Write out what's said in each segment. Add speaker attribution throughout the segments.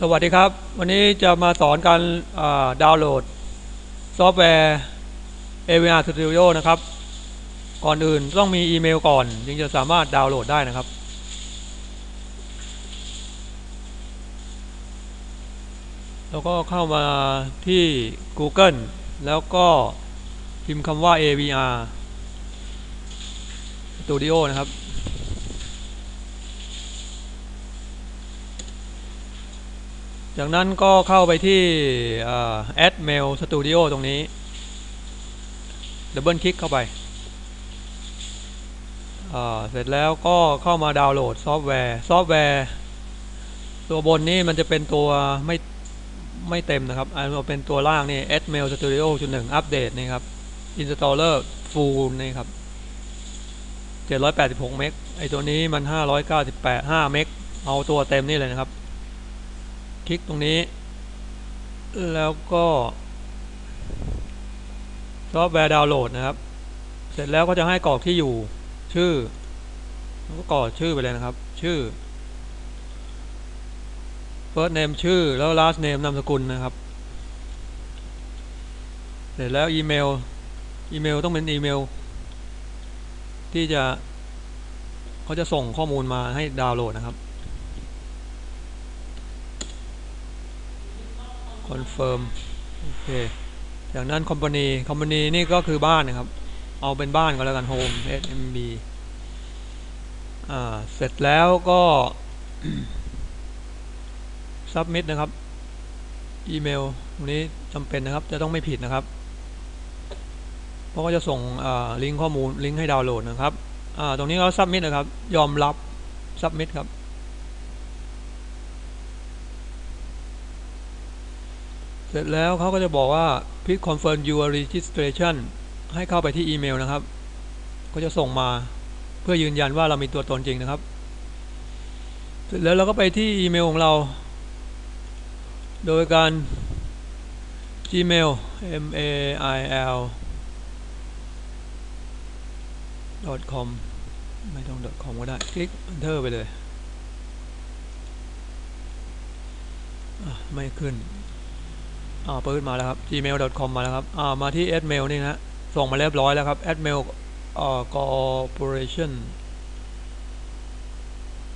Speaker 1: สวัสดีครับ วันนี้จะมาสอนการาดาวน์โหลด ซอฟต์แวร์ AVR Studio นะครับ ก่อนอื่นต้องมีอีเมลก่อน จึงจะสามารถดาวน์โหลดได้นะครับ แล้วก็เข้ามาที่ Google แล้วก็พิมพ์คำว่า AVR Studio นะครับ จากนั้นก็เข้าไปที่ Add Mail Studio ตรงนี้ดับเบิลคลิกเข้าไป เสร็จแล้วก็เข้ามาดาวน์โหลดซอฟต์แวร์ ซอฟต์แวร์ ตัวบนนี้มันจะเป็นตัวไม่ไม่เต็มนะครับ อันเป็นตัวล่างนี่ Add Mail Studio จุดหนึ่งอัปเดตนี่ครับ Installer Full นี่ครับ 786 เมก ไอตัวนี้มัน 598 5 เมก เอาตัวเต็มนี่เลยนะครับ คลิกตรงนี้ แล้วก็ซอฟต์แวร์ดาวน์โหลดนะครับ เสร็จแล้วก็จะให้กรอกที่อยู่ ชื่อแล้วก็กรอกชื่อไปเลยนะครับ ชื่อ first name ชื่อแล้ว last name นามสกุลนะครับ เสร็จแล้วอีเมล อีเมลต้องเป็นอีเมล ที่จะเขาจะส่งข้อมูลมาให้ดาวน์โหลดนะครับ คอนเฟิร์มโอเคจากนั้น Company Company นี่ก็คือบ้านนะครับ เอาเป็นบ้านก็แล้วกัน Home SMB อ่าเสร็จแล้วก็ Submit นะครับ อีเมลตรงนี้จำเป็นนะครับ จะต้องไม่ผิดนะครับ เพราะว่าจะส่งลิงก์ข้อมูลลิงก์ให้ดาวน์โหลดนะครับตรงนี้เรา Submit นะครับ ยอมรับ Submit ครับ เสร็จแล้วเขาก็จะบอกว่า please confirm your registration ให้เข้าไปที่อีเมลนะครับ ก็จะส่งมาเพื่อยืนยันว่าเรามีตัวตนจริงนะครับ เสร็จแล้วเราก็ไปที่อีเมลของเรา โดยการ gmail m a i l com ไม่ต้อง com ก็ได้ คลิก enter ไปเลย ไม่ขึ้น อ่าเปิดมาแล้วครับ gmail.com มาแล้วครับอ่ามาที่ admail นี่นะส่งมาเรียบร้อยแล้วครับ admail อ่า corporation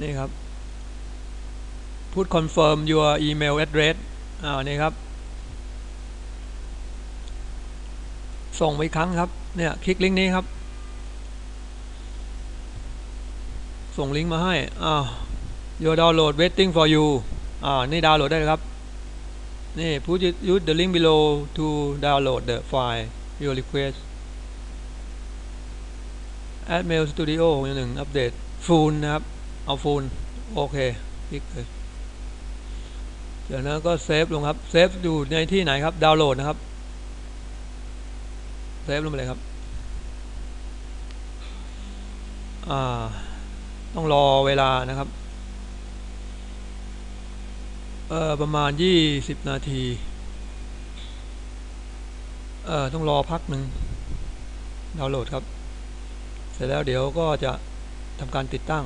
Speaker 1: นี่ครับ put confirm your email address อ่านี่ครับ ส่งไปอีกครั้งครับ เนี่ยคลิกลิงก์นี้ครับ ส่งลิงก์มาให้อ่า your download waiting for you อ่านี่ดาวน์โหลดได้เลยครับ นี่ put use the link below to download the file your request add mail studio อย่หนึ่งอัปเดต full นะครับ เอา full โอเคคลิกเลยจากนั้นก็เซฟลงครับเซฟอยู่ในที่ไหนครับดาวน์โหลดนะครับเซฟลงไปเลยครับอ่าต้องรอเวลานะครับ เออประมาณ20นาที เออต้องรอพักหนึ่งดาวน์โหลดครับ เสร็จแล้วเดี๋ยวก็จะทำการติดตั้ง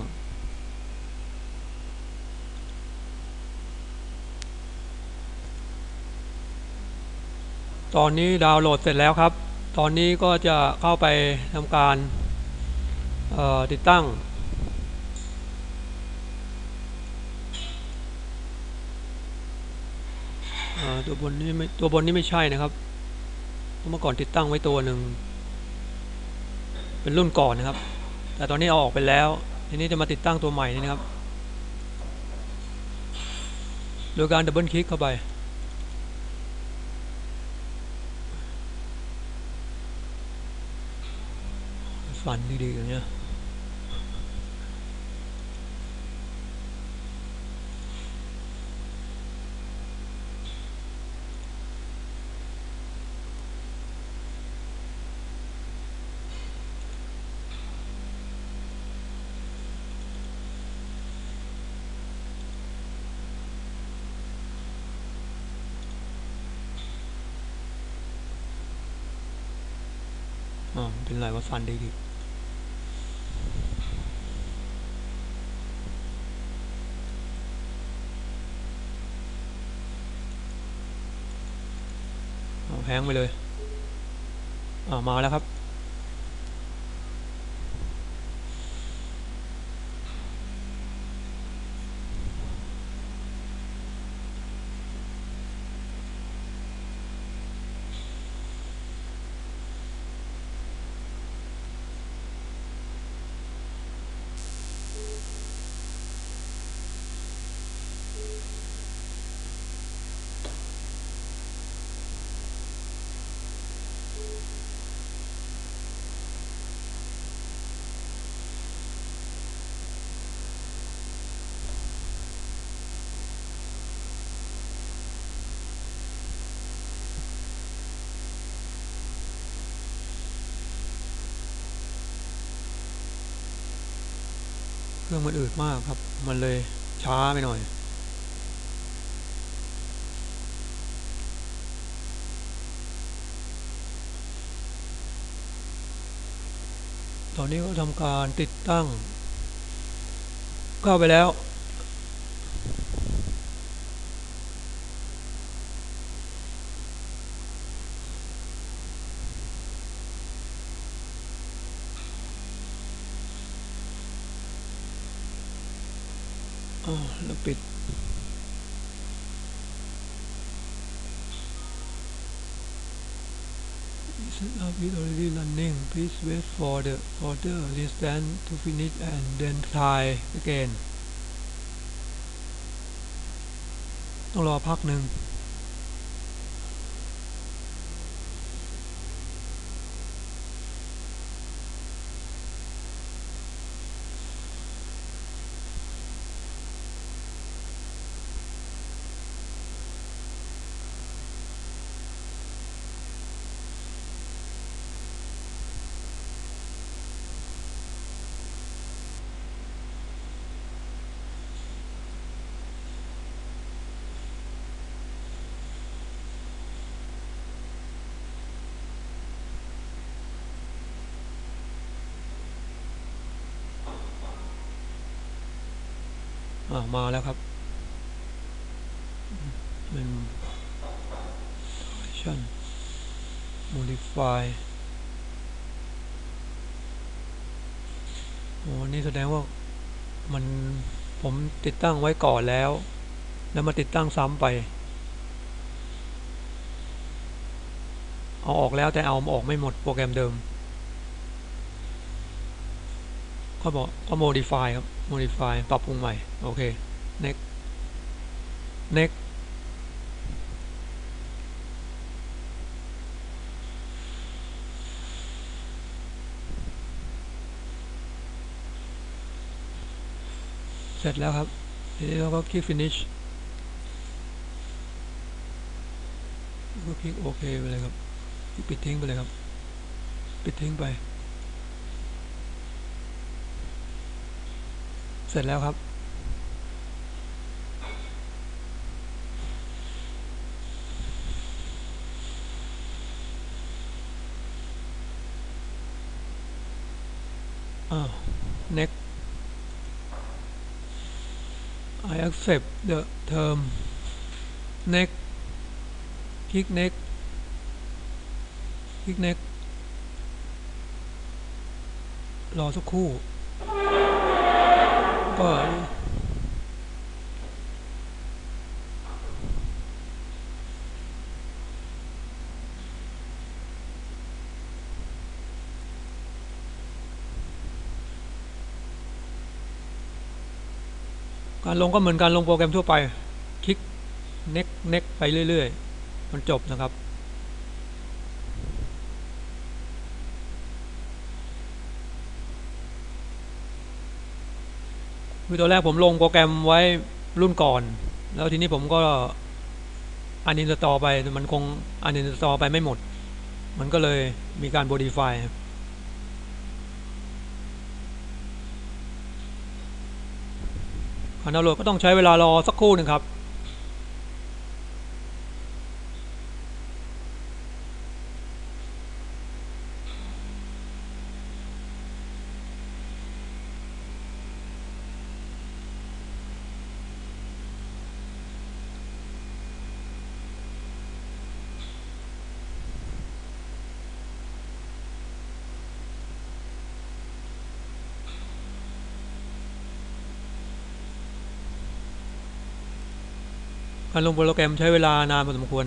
Speaker 1: ตอนนี้ดาวน์โหลดเสร็จแล้วครับ ตอนนี้ก็จะเข้าไปทำการติดตั้ง ตัวบนนี้ไม่ตัวบนนี้ไม่ใช่นะครับเมื่อก่อนติดตั้งไว้ตัวหนึ่งเป็นรุ่นก่อนนะครับ แต่ตอนนี้เอาออกไปแล้ว ทีนี้จะมาติดตั้งตัวใหม่นี่นะครับ โดยการดับเบิลคลิกเข้าไป ฝันดีๆอย่างเงี้ย เป็นไรว่าฟันได้ดีแพงไปเลย อ่ามาแล้วครับ รื่องมันอืดมากครับ มันเลยช้าไปหน่อย ตอนนี้ก็ทำการติดตั้ง เข้าไปแล้ว ปิด Set up is already running. Please wait for the order distance to finish and then try again. ต้องรอพักหนึ่ง อมาแล้วครับเป็น installation modify โอ้นี่แสดงว่ามันผมติดตั้งไว้ก่อนแล้ว แล้วมาติดตั้งซ้ำไป เอาออกแล้วแต่เอาออกไม่หมดโปรแกรมเดิม เขาบอกก็ modify ครับ modify ปรับปรุงใหม่ โอเค next next เสร็จแล้วครับทีนี้เราก็คลิก finish ก็คลิกโอเคไปเลยครับคลิกปิดทิ้งไปเลยครับ ปิดทิ้งไป เสร็จแล้วครับอ้า next I accept the term next คลิก next คลิก next รอสักครู่ ก็การลงก็เหมือนการลงโปรแกรมทั่วไป คลิก next next ไปเรื่อย ๆ มันจบนะครับ คือตอนแรกผมลงโปรแกรมไว้รุ่นก่อน แล้วทีนี้ผมก็อันอินสตอไปมันคงอันอินสตอไปไม่หมด มันก็เลยมีการโบดีไฟการดาวน์โหลดก็ต้องใช้เวลารอสักครู่หนึ่งครับ การลงโปรแกรมใช้เวลานานพอสมควร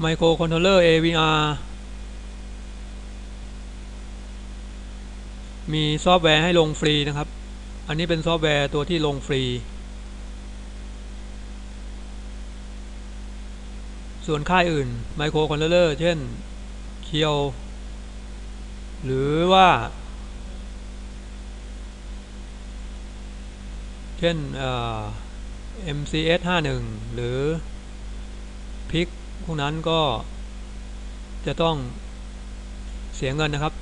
Speaker 1: ไมโครคอนโทรลเลอร์ AVR มีซอฟต์แวร์ให้ลงฟรีนะครับ อันนี้เป็นซอฟต์แวร์ตัวที่ลงฟรี ส่วนค่ายอื่นไมโครคอนโทรลเลอร์เช่นเคียว หรือว่า เช่น MCS 51หรือพิ พวกนั้นก็จะต้องเสียเงินนะครับ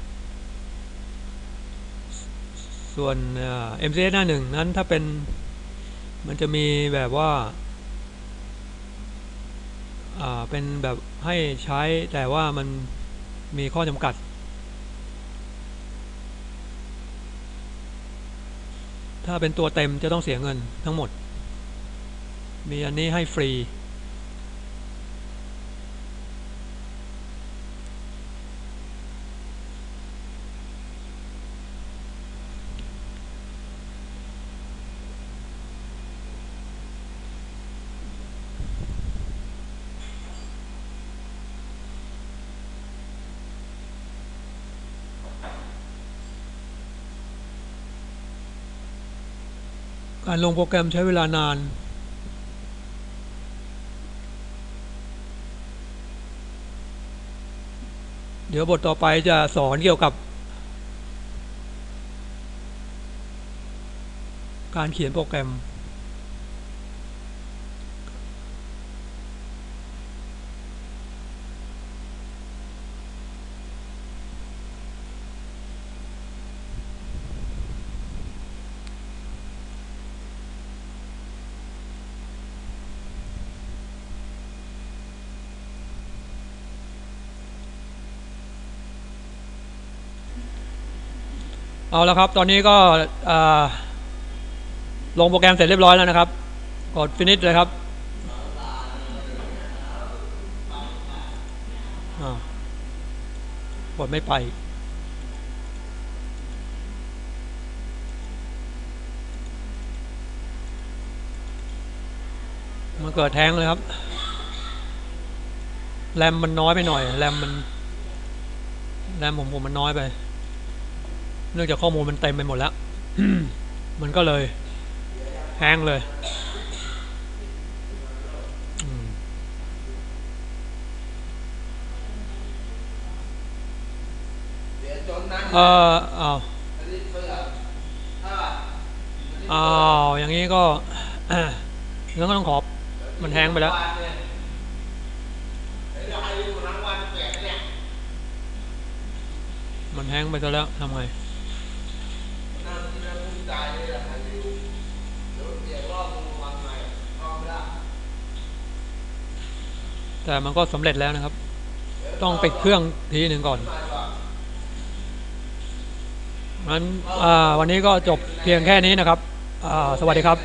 Speaker 1: ส่วนเอ่อ MCS 51นั้นถ้าเป็นมันจะมีแบบว่าเป็นแบบให้ใช้แต่ว่ามันมีข้อจำกัด ถ้าเป็นตัวเต็มจะต้องเสียเงินทั้งหมด มีอันนี้ให้ฟรี การลงโปรแกรมใช้เวลานาน เดี๋ยวบทต่อไปจะสอนเกี่ยวกับ การเขียนโปรแกรม เอาละครับ ตอนนี้ก็ลงโปรแกรมเสร็จเรียบร้อยแล้วนะครับ กด finish เลยครับอ่ากดไม่ไป มันเกิดแท้งเลยครับ แรมมันน้อยไปหน่อย แรมมัน แรมผมผมมันน้อยไป เนื่องจากข้อมูลมันเต็มไปหมดแล้ว มันก็เลยแห้งเลยอืมเอออ้าวอ้าวอย่างนี้ก็งั้นก็ต้องขอบ มันแห้งไปแล้วมันแห้งไปซะแล้วทำไง แต่มันก็สำเร็จแล้วนะครับ ต้องปิดเครื่องทีหนึ่งก่อนงั้นวันนี้ก็จบเพียงแค่นี้นะครับ สวัสดีครับ